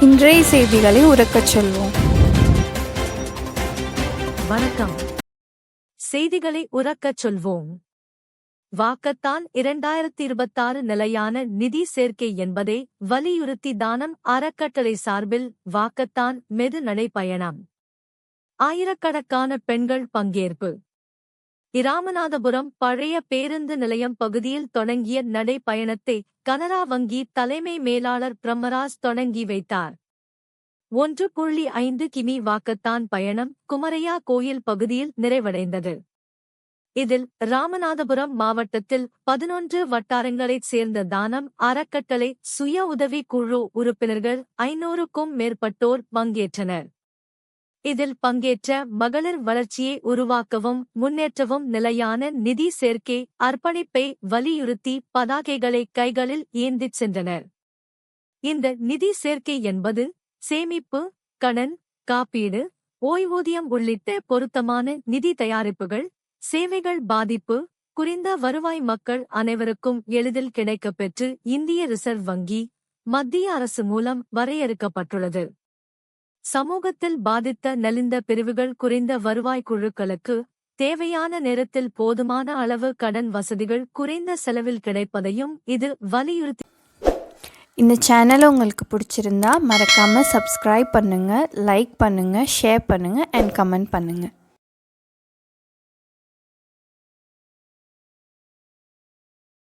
இன்றைய செய்திகளை உறக்கச் சொல்வோம். வணக்கம். செய்திகளை உறக்கச் சொல்வோம். வாக்கத்தான் இரண்டாயிரத்தி இருபத்தாறு நிலையான நிதி சேர்க்கை என்பதை வலியுறுத்தி தானம் அறக்கட்டளை சார்பில் வாக்கத்தான் மெது நடைபயணம் ஆயிரக்கணக்கான பெண்கள் பங்கேற்பு. இராமநாதபுரம் பழைய பேருந்து நிலையம் பகுதியில் தொடங்கிய நடைப்பயணத்தை கனரா வங்கி தலைமை மேலாளர் பிரம்மராஜ் தொடங்கி வைத்தார். ஒன்று புள்ளி ஐந்து கிமி வாக்கத்தான் பயணம் குமரையா கோயில் பகுதியில் நிறைவடைந்தது. இதில் ராமநாதபுரம் மாவட்டத்தில் பதினொன்று வட்டாரங்களைச் சேர்ந்த தானம் அறக்கட்டளை சுய உதவி குழு உறுப்பினர்கள் ஐநூறுக்கும் மேற்பட்டோர் பங்கேற்றனர். இதில் பங்கேற்ற மகளிர் வளர்ச்சியை உருவாக்கவும் முன்னேற்றவும் நிலையான நிதி சேர்க்கை அர்ப்பணிப்பை வலியுறுத்தி பதாகைகளை கைகளில் ஏந்திச் சென்றனர். இந்த நிதி சேர்க்கை என்பது சேமிப்பு கடன் காப்பீடு ஓய்வூதியம் உள்ளிட்ட பொருத்தமான நிதி தயாரிப்புகள் சேவைகள் பாதிப்பு குறைந்த வருவாய் மக்கள் அனைவருக்கும் எளிதில் கிடைக்கப்பெற்று இந்திய ரிசர்வ் வங்கி மத்திய அரசு மூலம் வரையறுக்கப்பட்டுள்ளது. சமூகத்தில் பாதித்த நலிந்த பிரிவுகள் குறைந்த வருவாய் குழுக்களுக்கு தேவையான நேரத்தில் போதுமான அளவு கடன் வசதிகள் குறைந்த செலவில் கிடைப்பதையும் இது வலியுறுத்தி. இந்த சேனலை உங்களுக்கு பிடிச்சிருந்தா மறக்காமல் சப்ஸ்கிரைப் பண்ணுங்கள் லைக் பண்ணுங்கள் ஷேர் பண்ணுங்கள் அண்ட் கமெண்ட் பண்ணுங்கள்